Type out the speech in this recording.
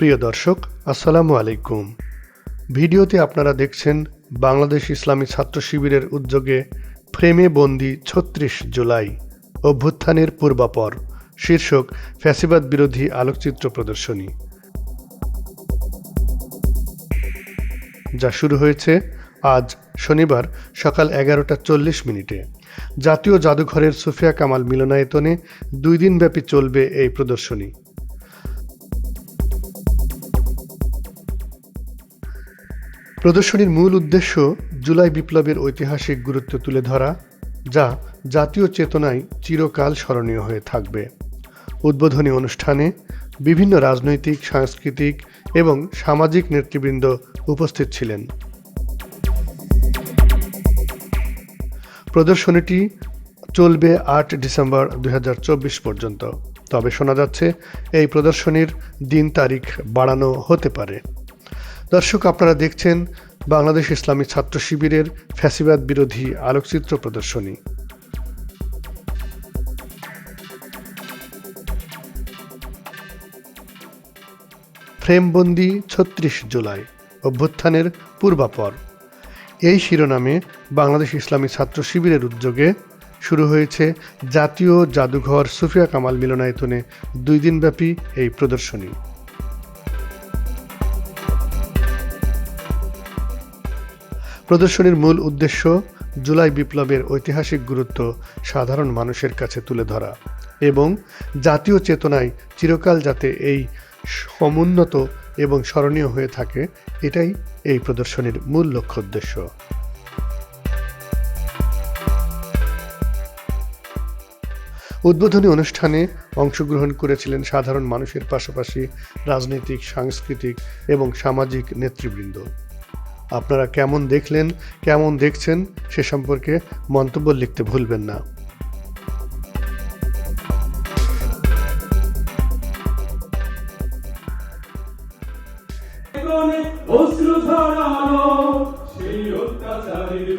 প্রিয় দর্শক, আসসালামু আলাইকুম। ভিডিওতে আপনারা দেখছেন বাংলাদেশ ইসলামী ছাত্র শিবিরের উদ্যোগে ফ্রেমে বন্দি ছত্রিশ জুলাই, অভ্যুত্থানের পূর্বাপর, শীর্ষক ফ্যাসিবাদ বিরোধী আলোকচিত্র প্রদর্শনী। যা শুরু হয়েছে আজ শনিবার সকাল এগারোটা চল্লিশ মিনিটে। জাতীয় জাদুঘরের সুফিয়া কামাল মিলনায়তনে দুই দিনব্যাপী চলবে এই প্রদর্শনী। প্রদর্শনীর মূল উদ্দেশ্য জুলাই বিপ্লবের ঐতিহাসিক গুরুত্ব তুলে ধরা, যা জাতীয় চেতনায় চিরকাল স্মরণীয় হয়ে থাকবে। উদ্বোধনী অনুষ্ঠানে বিভিন্ন রাজনৈতিক, সাংস্কৃতিক এবং সামাজিক নেতৃবৃন্দ উপস্থিত ছিলেন। প্রদর্শনীটি চলবে আট ডিসেম্বর দুই হাজার চব্বিশ পর্যন্ত। তবে শোনা যাচ্ছে, এই প্রদর্শনীর দিন তারিখ বাড়ানো হতে পারে। দর্শক, আপনারা দেখছেন বাংলাদেশ ইসলামী ছাত্র শিবিরের ফ্যাসিবাদ বিরোধী আলোকচিত্র প্রদর্শনী। ফ্রেমবন্দি ছত্রিশ জুলাই, অভ্যুত্থানের পূর্বাপর। এই শিরোনামে বাংলাদেশ ইসলামী ছাত্র শিবিরের উদ্যোগে শুরু হয়েছে জাতীয় জাদুঘর সুফিয়া কামাল মিলনায়তনে দুই দিনব্যাপী এই প্রদর্শনী। প্রদর্শনীর মূল উদ্দেশ্য জুলাই বিপ্লবের ঐতিহাসিক গুরুত্ব সাধারণ মানুষের কাছে তুলে ধরা এবং জাতীয় চেতনায় চিরকাল যাতে এই সমুন্নত এবং স্মরণীয় হয়ে থাকে, এটাই এই প্রদর্শনীর মূল লক্ষ্য উদ্দেশ্য। উদ্বোধনী অনুষ্ঠানে অংশগ্রহণ করেছিলেন সাধারণ মানুষের পাশাপাশি রাজনৈতিক, সাংস্কৃতিক এবং সামাজিক নেতৃবৃন্দ। আপনারা কেমন দেখলেন কেমন দেখছেন সে সম্পর্কে মন্তব্য লিখতে ভুলবেন না। ঝরানো সেই অত্যাচারীর